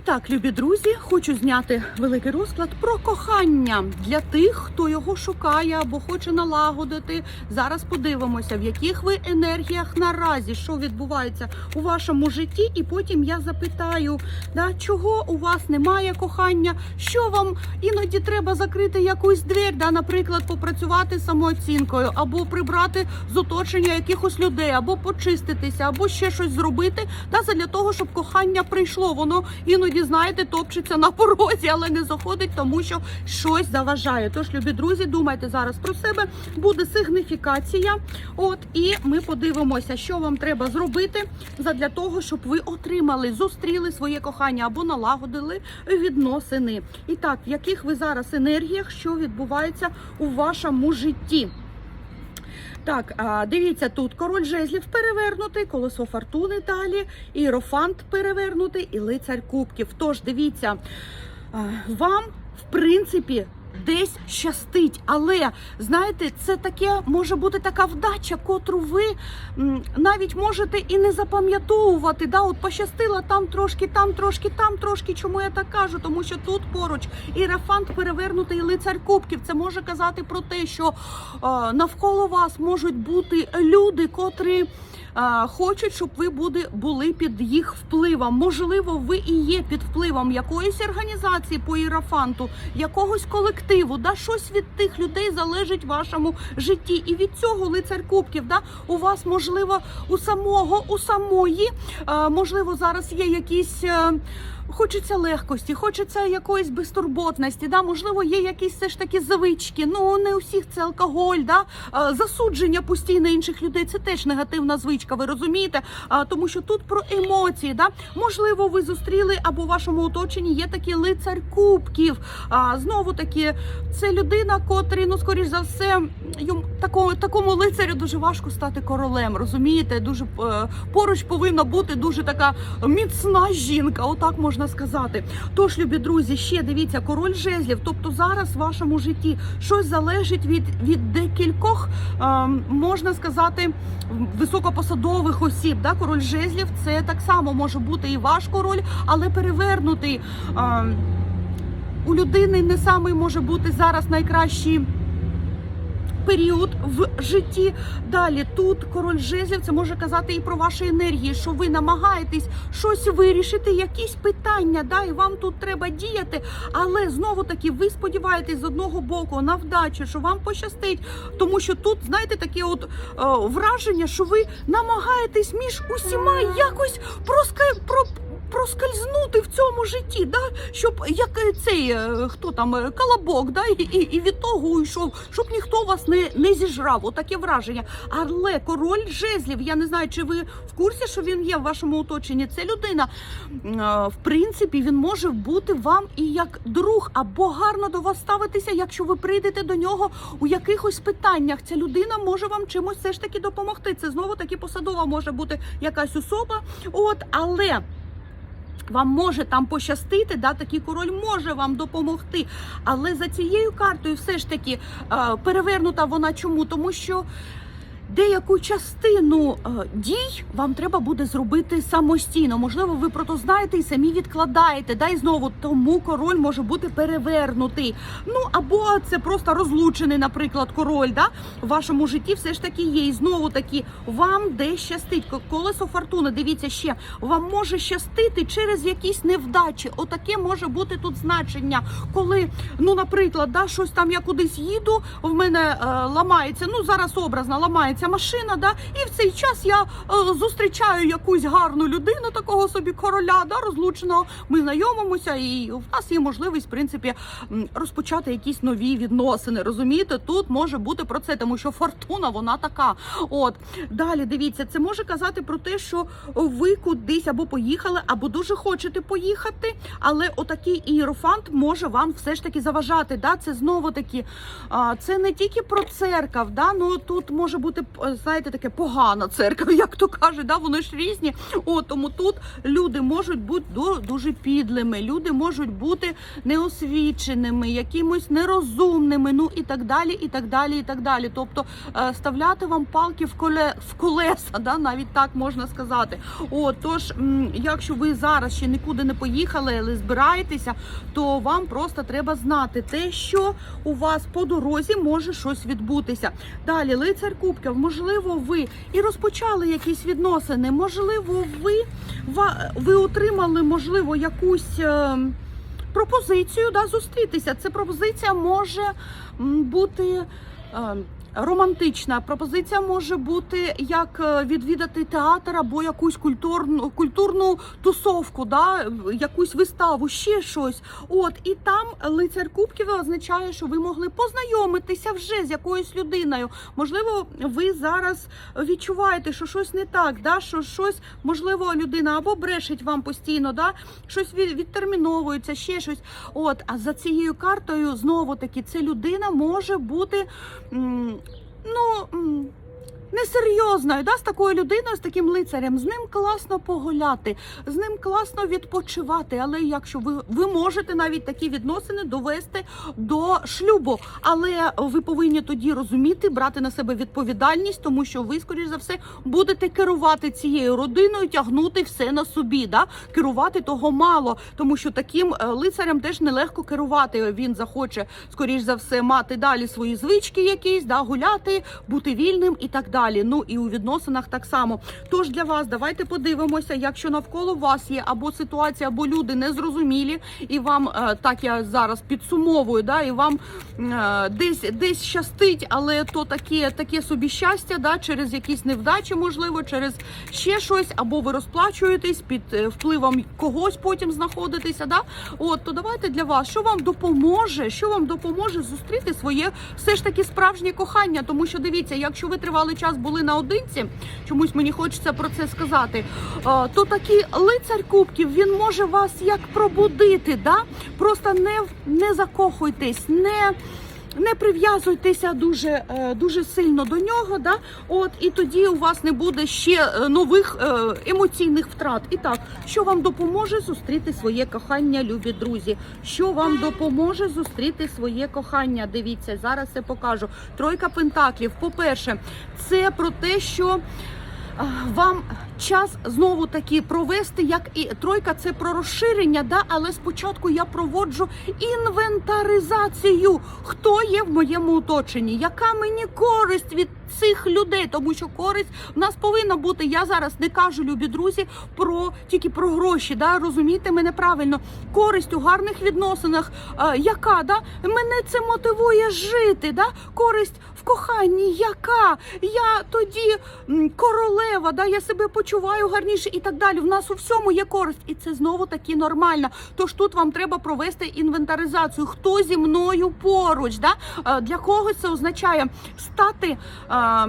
І так, любі друзі, хочу зняти великий розклад про кохання для тих, хто його шукає або хоче налагодити. Зараз подивимося, в яких ви енергіях наразі, що відбувається у вашому житті, і потім я запитаю, да, чого у вас немає кохання, що вам іноді треба закрити якусь двір, да, наприклад, попрацювати самооцінкою, або прибрати з оточення якихось людей, або почиститися, або ще щось зробити, да, для того, щоб кохання прийшло. Воно іноді, знаєте, топчеться на порозі, але не заходить, тому що щось заважає. Тож, любі друзі, думайте зараз про себе. Буде сигніфікація. От і ми подивимося, що вам треба зробити для того, щоб ви отримали, зустріли своє кохання або налагодили відносини. І так, в яких ви зараз енергіях, що відбувається у вашому житті? Так, дивіться, тут король жезлів перевернутий, колесо фортуни далі, іерофант перевернутий і лицар кубків. Тож дивіться, вам в принципі. Десь щастить, але знаєте, це таке може бути така вдача, котру ви навіть можете і не запам'ятовувати. Да, от пощастило там трошки, там трошки, там трошки. Чому я так кажу? Тому що тут поруч іерофант перевернутий лицар кубків. Це може казати про те, що навколо вас можуть бути люди, котрі. Е, Хочуть, щоб ви були під їх впливом. Можливо, ви і є під впливом якоїсь організації по ірафанту, якогось колективу. Да, щось від тих людей залежить в вашому житті. І від цього лицар кубків, да, у вас можливо у самого, у самої, е, можливо, зараз є якісь. Хочеться легкості, хочеться якоїсь безтурботності. Да, можливо, є якісь все ж таки звички. Ну не у всіх це алкоголь, да засудження постійно інших людей. Це теж негативна звичка. Ви розумієте? А тому, що тут про емоції, да можливо, ви зустріли або в вашому оточенні є такий лицар кубків. А знову таки, це людина, котрий, ну скоріш за все, йому такому такому лицарю дуже важко стати королем. Розумієте, дуже е, поруч повинна бути дуже така міцна жінка. Отак можна сказати. Тож, любі друзі, ще дивіться, король жезлів. Тобто зараз в вашому житті щось залежить від, від декількох, е, можна сказати, високопосадових осіб. Да? Король жезлів це так само може бути і ваш король, але перевернутий. Е, у людини не самий може бути зараз найкращий період в житті. Далі тут король жезлів це може казати і про ваші енергії, що ви намагаєтесь щось вирішити, якісь питання. Да, і вам тут треба діяти. Але знову таки ви сподіваєтесь з одного боку на вдачу, що вам пощастить, тому що тут знаєте таке от е, враження, що ви намагаєтесь між усіма якось проска про. Проскользнути в цьому житті, да? щоб як е, цей е, хто там е, колобок, да? і, і, і від того уйшов, щоб ніхто вас не, не зіжрав. Отаке враження. Але король жезлів, я не знаю, чи ви в курсі, що він є в вашому оточенні. Це людина, в принципі, він може бути вам і як друг, або гарно до вас ставитися, якщо ви прийдете до нього у якихось питаннях. Ця людина може вам чимось все ж таки допомогти. Це знову таки посадова може бути якась особа. От, але. Вам може там пощастити, да, такий король може вам допомогти. Але за цією картою все ж таки е, перевернута вона чому? Тому що деяку частину е, дій вам треба буде зробити самостійно. Можливо, ви про то знаєте і самі відкладаєте. Да, і знову тому король може бути перевернутий. Ну або це просто розлучений, наприклад, король. Да, в вашому житті все ж таки є. І знову таки вам десь щастить. Колесо фортуни, дивіться ще, вам може щастити через якісь невдачі. Отаке може бути тут значення, коли, ну, наприклад, да, щось там я кудись їду, в мене е, ламається, ну зараз образно ламається машина, да, і в цей час я е, зустрічаю якусь гарну людину, такого собі короля, да, розлученого. Ми знайомимося, і в нас є можливість, в принципі, розпочати якісь нові відносини. Розумієте, тут може бути про це, тому що фортуна вона така. От далі дивіться, це може казати про те, що ви кудись або поїхали, або дуже хочете поїхати, але отакий ієрофант може вам все ж таки заважати. Да? Це знову таки, це не тільки про церков, да? ну тут може бути знаєте, таке погана церква, як то кажуть, да, вони ж різні. О, тому тут люди можуть бути дуже підлими, люди можуть бути неосвіченими, якимось нерозумними, ну і так далі, і так далі, і так далі. Тобто е, ставляти вам палки в коле в колеса, да, навіть так можна сказати. О, тож, якщо ви зараз ще нікуди не поїхали, але збираєтеся, то вам просто треба знати те, що у вас по дорозі може щось відбутися. Далі, лицар кубків, можливо, ви і розпочали якісь відносини, можливо, ви, ви отримали, можливо, якусь. е, Пропозицію да, зустрітися. Це пропозиція може бути е, романтична. Пропозиція може бути як е, відвідати театр або якусь культурну культурну тусовку, да, якусь виставу, ще щось. От і там лицар кубків означає, що ви могли познайомитися вже з якоюсь людиною. Можливо, ви зараз відчуваєте, що щось не так, да, що щось можливо людина або брешить вам постійно, да, щось відтерміновується, ще щось. От, а за цією картою знову таки це людина може бути. М, Ну, м, несерйозною, да, з такою людиною, з таким лицарем. З ним класно погуляти, з ним класно відпочивати. Але якщо ви, ви можете навіть такі відносини довести до шлюбу, але ви повинні тоді розуміти, брати на себе відповідальність, тому що ви, скоріш за все, будете керувати цією родиною, тягнути все на собі. Да? Керувати того мало, тому що таким е, лицарем теж нелегко керувати. Він захоче, скоріш за все, мати далі свої звички, якісь, да, гуляти, бути вільним і так далі. Ну і у відносинах так само. Тож для вас давайте подивимося, якщо навколо вас є або ситуація, або люди незрозумілі, і вам е, так я зараз підсумовую, да, і вам е, десь десь щастить, але то таке, таке собі щастя, да, через якісь невдачі, можливо, через ще щось, або ви розплачуєтесь під е, впливом когось, потім знаходитеся. Да? От то давайте для вас, що вам допоможе, що вам допоможе зустріти своє все ж таки справжнє кохання. Тому що дивіться, якщо ви тривалий час були наодинці, чомусь мені хочеться про це сказати. е, То такий лицар кубків він може вас як пробудити. Да? Просто не, не закохуйтесь, не. Не прив'язуйтеся дуже е, дуже сильно до нього, да от і тоді у вас не буде ще е, нових е, емоційних втрат. І так, що вам допоможе зустріти своє кохання, любі друзі? Що вам допоможе зустріти своє кохання? Дивіться, зараз це покажу. Тройка пентаклів. По-перше, це про те, що. Вам час знову таки провести, як і тройка, це про розширення, да, але спочатку я проводжу інвентаризацію. Хто є в моєму оточенні? Яка мені користь від цих людей? Тому що користь в нас повинна бути. Я зараз не кажу, любі друзі, про тільки про гроші. Да, розумієте мене правильно. Користь у гарних відносинах. А, яка да? мене це мотивує жити? Да? Користь в коханні, яка? Я тоді королева, да? я себе почуваю гарніше і так далі. В нас у всьому є користь, і це знову таки нормально. Тож тут вам треба провести інвентаризацію. Хто зі мною поруч? Да? Е, Для когось це означає стати, е,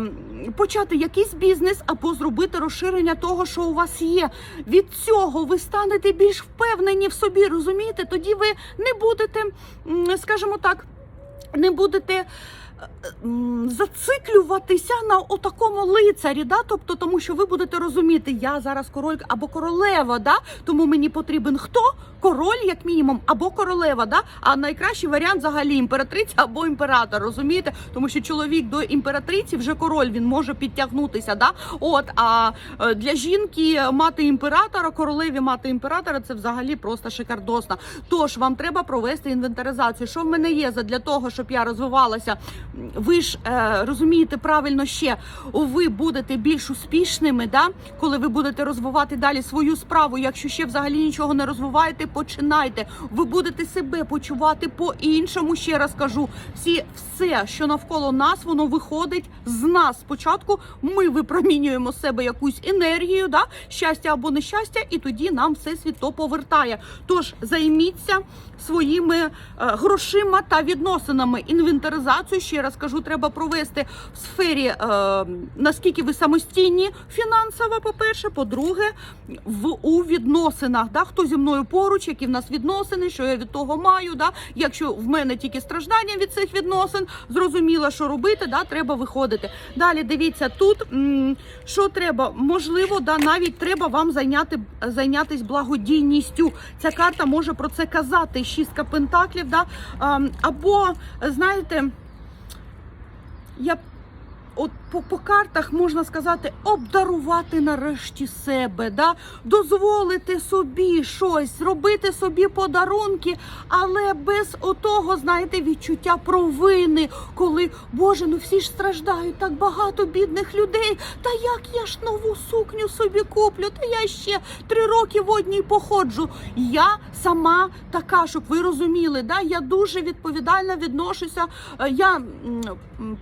почати якийсь бізнес або зробити розширення того, що у вас є. Від цього ви станете більш впевнені в собі, розумієте? Тоді ви не будете, скажімо так, не будете. Зациклюватися на отакому лицарі, да? тобто тому, що ви будете розуміти, я зараз король або королева, да? тому мені потрібен хто? Король, як мінімум, або королева, да? а найкращий варіант взагалі імператриця або імператор, розумієте? Тому що чоловік до імператриці вже король, він може підтягнутися. Да? От, а е, для жінки мати імператора, королеві мати імператора, це взагалі просто шикардосно. Тож вам треба провести інвентаризацію. Що в мене є для того, щоб я розвивалася? Ви ж е, розумієте правильно ще, ви будете більш успішними, да? коли ви будете розвивати далі свою справу. Якщо ще взагалі нічого не розвиваєте, починайте. Ви будете себе почувати по-іншому. Ще раз кажу, всі все, що навколо нас, воно виходить з нас. Спочатку ми випромінюємо себе якусь енергію, да? щастя або нещастя, і тоді нам всесвіт то повертає. Тож займіться своїми е, грошима та відносинами. Інвентаризацію ще раз кажу, треба провести в сфері е, наскільки ви самостійні фінансово, по-перше, по-друге, в у відносинах. Да, хто зі мною поруч, які в нас відносини, що я від того маю. Да, якщо в мене тільки страждання від цих відносин, зрозуміло, що робити, да, треба виходити. Далі дивіться тут, що треба, можливо, да, навіть треба вам зайняти зайнятись благодійністю. Ця карта може про це казати. Шістка пентаклів, да, ем, або знаєте. Я от по, по картах можна сказати, обдарувати нарешті себе, да? дозволити собі щось, робити собі подарунки, але без отого, знаєте, відчуття провини, коли Боже, ну всі ж страждають, так багато бідних людей. Та як я ж нову сукню собі куплю? Та я ще три роки в одній походжу. Я сама така, щоб ви розуміли, да? я дуже відповідально відношуся. Е, Я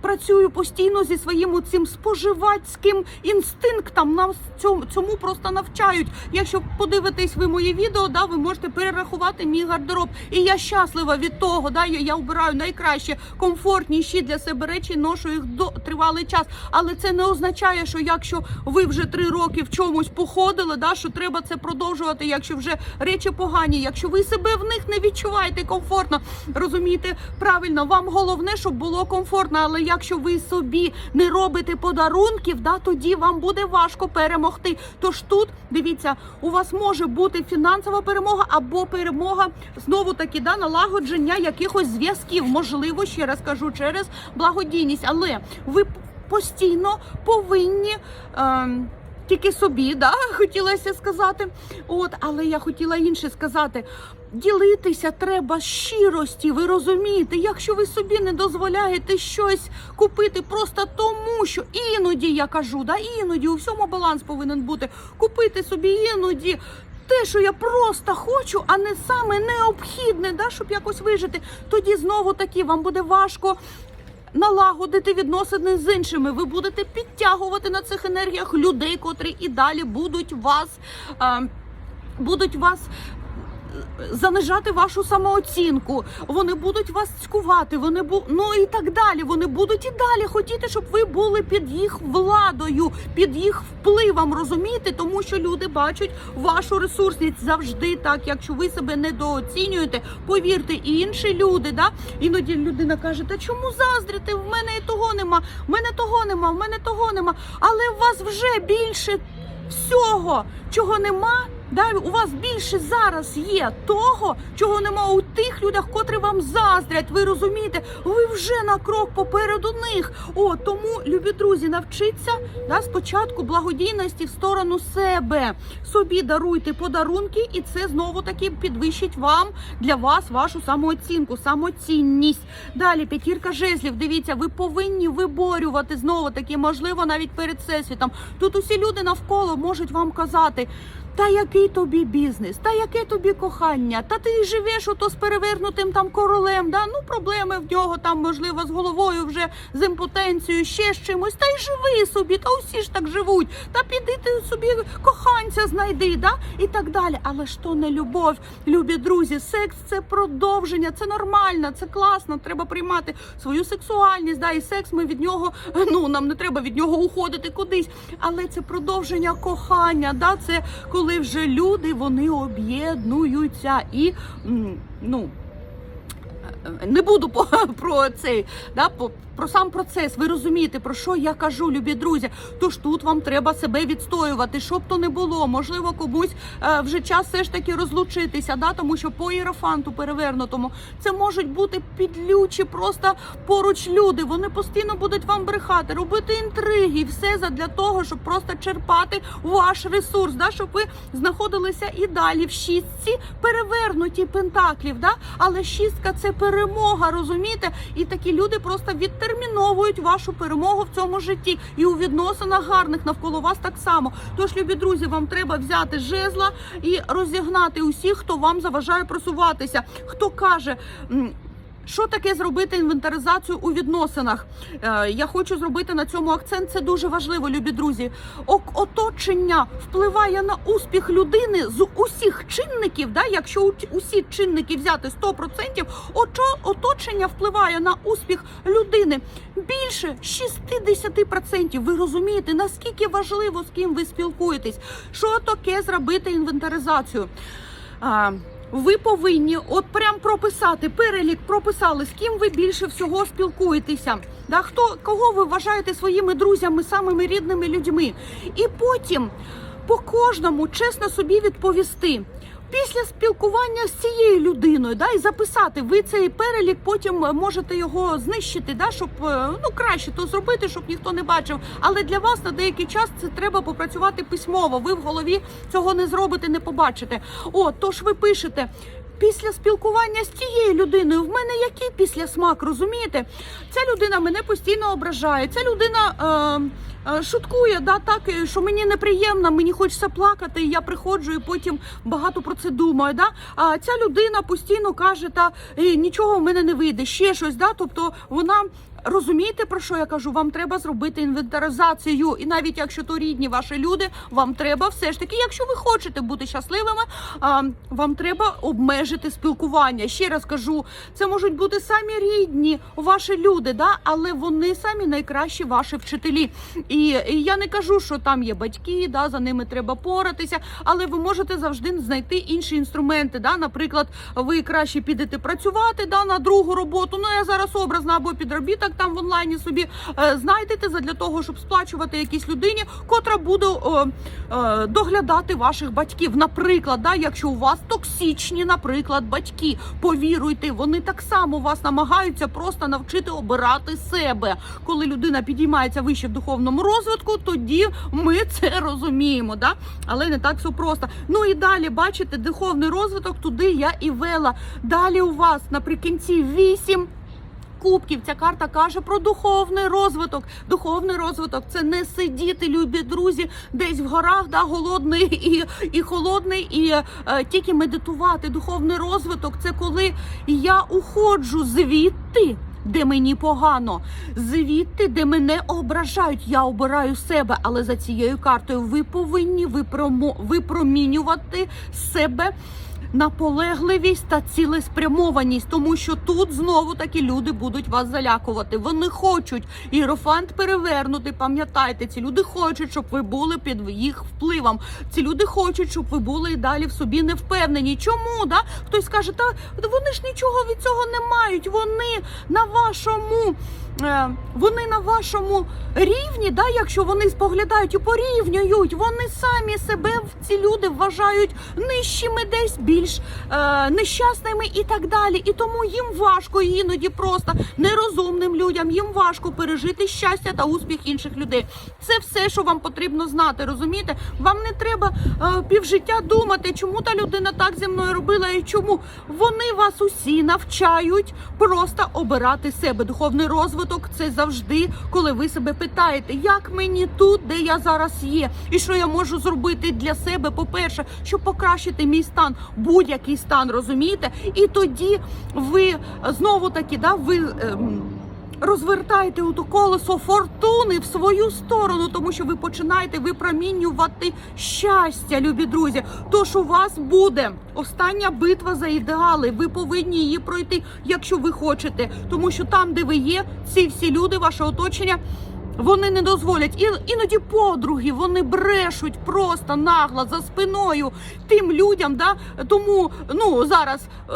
працюю постійно зі своїм цим споживацьким інстинктом. Нам цьому, цьому просто навчають. Якщо подивитесь ви моє відео, да, ви можете перерахувати мій гардероб. І я щаслива від того. Да, я, я обираю найкраще, комфортніші для себе речі, ношу їх до тривалий час. Але це не означає, що якщо ви вже три роки в чомусь походили, да, що треба це продовжувати, якщо вже речі погані, якщо ви себе в них не відчуваєте комфортно, розумієте правильно, вам головне, щоб було комфортно. Але якщо ви собі не робите подарунків, да, тоді вам буде важко перемогти. Тож тут дивіться, у вас може бути фінансова перемога або перемога знову таки да, налагодження якихось зв'язків. Можливо, ще раз кажу, через благодійність, але ви постійно повинні. Ем, тільки собі, да, хотілося сказати. От, але я хотіла інше сказати. Ділитися треба щирості, ви розумієте, якщо ви собі не дозволяєте щось купити просто тому, що іноді я кажу, да, іноді у всьому баланс повинен бути. Купити собі іноді те, що я просто хочу, а не саме необхідне, да, щоб якось вижити. Тоді знову таки вам буде важко налагодити відносини з іншими. Ви будете підтягувати на цих енергіях людей, котрі і далі будуть вас. е, будуть вас занижати вашу самооцінку, вони будуть вас цькувати, вони бу... ну і так далі. Вони будуть і далі хотіти, щоб ви були під їх владою, під їх впливом, розумієте? Тому що люди бачать вашу ресурсність завжди так. Якщо ви себе недооцінюєте, повірте, і інші люди, да іноді людина каже: Та чому заздрити? В мене і того нема, в мене того нема, в мене того нема. Але у вас вже більше всього, чого нема. Да, у вас більше зараз є того, чого нема у тих людях, котрі вам заздрять. Ви розумієте, ви вже на крок попереду них. О, тому, любі друзі, навчіться да, спочатку благодійності в сторону себе. Собі даруйте подарунки, і це знову таки підвищить вам для вас вашу самооцінку, самоцінність. Далі п'ятірка жезлів. Дивіться, ви повинні виборювати знову таки, можливо, навіть перед всесвітом. Тут усі люди навколо можуть вам казати. Та який тобі бізнес, та яке тобі кохання, та ти живеш ото з перевернутим там королем, да? ну проблеми в нього там, можливо, з головою вже з імпотенцією, ще з чимось, та й живи собі, та усі ж так живуть, та піди ти собі коханця знайди, да? і так далі. Але ж то не любов, любі друзі, секс це продовження, це нормально, це класно, треба приймати свою сексуальність, да? і секс ми від нього, ну нам не треба від нього уходити кудись, але це продовження кохання, да? це коли вже люди вони об'єднуються і ну. Не буду про цей да, по, про сам процес. Ви розумієте, про що я кажу, любі друзі. Тож тут вам треба себе відстоювати, щоб то не було. Можливо, комусь е, вже час все ж таки розлучитися, да, тому що по іерофанту перевернутому це можуть бути підлючі, просто поруч люди. Вони постійно будуть вам брехати, робити інтриги, все задля того, щоб просто черпати ваш ресурс, да, щоб ви знаходилися і далі в шістці перевернуті пентаклів. Да? Але шістка це перемога, розумієте? І такі люди просто відтерміновують вашу перемогу в цьому житті і у відносинах гарних навколо вас так само. Тож, любі друзі, вам треба взяти жезла і розігнати усіх, хто вам заважає просуватися, хто каже. Що таке зробити інвентаризацію у відносинах? Е, я хочу зробити на цьому акцент. Це дуже важливо, любі друзі. Оточення впливає на успіх людини з усіх чинників. Да? Якщо усі чинники взяти 100%, очо- оточення впливає на успіх людини більше 60%. Ви розумієте, наскільки важливо з ким ви спілкуєтесь? Що таке зробити інвентаризацію? Ви повинні от прям прописати перелік, прописали, з ким ви більше всього спілкуєтеся. Да, хто кого ви вважаєте своїми друзями, самими рідними людьми, і потім по кожному чесно собі відповісти. Після спілкування з цією людиною, да, і записати, ви цей перелік потім е, можете його знищити, да, щоб е, ну краще то зробити, щоб ніхто не бачив. Але для вас на деякий час це треба попрацювати письмово. Ви в голові цього не зробите, не побачите. О, тож ви пишете. Після спілкування з цією людиною в мене який після смак, розумієте? Ця людина мене постійно ображає. Ця людина е, шуткує, да, так, е, що мені неприємно, мені хочеться плакати. Я приходжу і потім багато про це думаю. Да? А ця людина постійно каже, та «Е, нічого в мене не вийде, ще щось. Да? Тобто вона. Розумієте, про що я кажу? Вам треба зробити інвентаризацію, і навіть якщо то рідні ваші люди, вам треба все ж таки, якщо ви хочете бути щасливими, вам треба обмежити спілкування. Ще раз кажу, це можуть бути самі рідні ваші люди, да, але вони самі найкращі ваші вчителі. І, і я не кажу, що там є батьки, да, за ними треба поратися, але ви можете завжди знайти інші інструменти. Да, наприклад, ви краще підете працювати да, на другу роботу. Ну я зараз образно або підробіток там в онлайні собі е, знайдете задля того, щоб сплачувати якійсь людині, котра буде е, е, доглядати ваших батьків. Наприклад, да, якщо у вас токсичні, наприклад, батьки, повіруйте, вони так само вас намагаються просто навчити обирати себе. Коли людина підіймається вище в духовному розвитку, тоді ми це розуміємо. Да? Але не так все просто. Ну і далі бачите, духовний розвиток туди я і вела. Далі у вас наприкінці вісім кубків. Ця карта каже про духовний розвиток. Духовний розвиток це не сидіти, любі друзі, десь в горах, да, голодний і, і холодний, і е, тільки медитувати. Духовний розвиток це коли я уходжу звідти. Де мені погано, звідти, де мене ображають, я обираю себе. Але за цією картою ви повинні випромінювати себе наполегливість та цілеспрямованість, тому що тут знову таки люди будуть вас залякувати. Вони хочуть іерофант перевернути. Пам'ятайте, ці люди хочуть, щоб ви були під їх впливом. Ці люди хочуть, щоб ви були і далі в собі не впевнені. Чому да хтось каже, та вони ж нічого від цього не мають. Вони на вашому. Е, Вони на вашому рівні, да, якщо вони споглядають і порівнюють, вони самі себе ці люди вважають нижчими, десь більш е, нещасними і так далі. І тому їм важко іноді просто нерозумним людям, їм важко пережити щастя та успіх інших людей. Це все, що вам потрібно знати. Розумієте? Вам не треба е, півжиття думати, чому та людина так зі мною робила і чому вони вас усі навчають просто обирати себе. Духовний розвиток це завжди, коли ви себе питаєте, як мені тут, де я зараз є, і що я можу зробити для себе. По-перше, щоб покращити мій стан, будь-який стан, розумієте? І тоді ви знову таки, да, ви. ем, Розвертаєте у то колесо фортуни в свою сторону, тому що ви починаєте випромінювати щастя, любі друзі. Тож у вас буде остання битва за ідеали. Ви повинні її пройти, якщо ви хочете. Тому що там, де ви є, ці всі люди, ваше оточення. Вони не дозволять. І іноді подруги, вони брешуть просто нагло за спиною тим людям, да? Тому ну зараз е,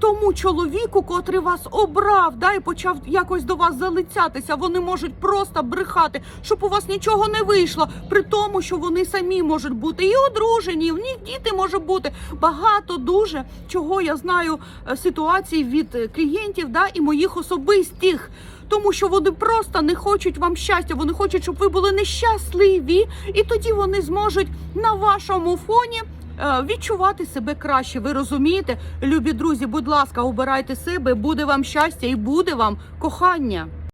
тому чоловіку, котрий вас обрав, да і почав якось до вас залицятися. Вони можуть просто брехати, щоб у вас нічого не вийшло, при тому, що вони самі можуть бути і одружені, і в них діти може бути. Багато дуже чого я знаю е, ситуацій від е, клієнтів, да і моїх особистих тому що вони просто не хочуть вам щастя. Вони хочуть, щоб ви були нещасливі, і тоді вони зможуть на вашому фоні. е, Відчувати себе краще, ви розумієте, любі друзі. Будь ласка, обирайте себе, буде вам щастя і буде вам кохання.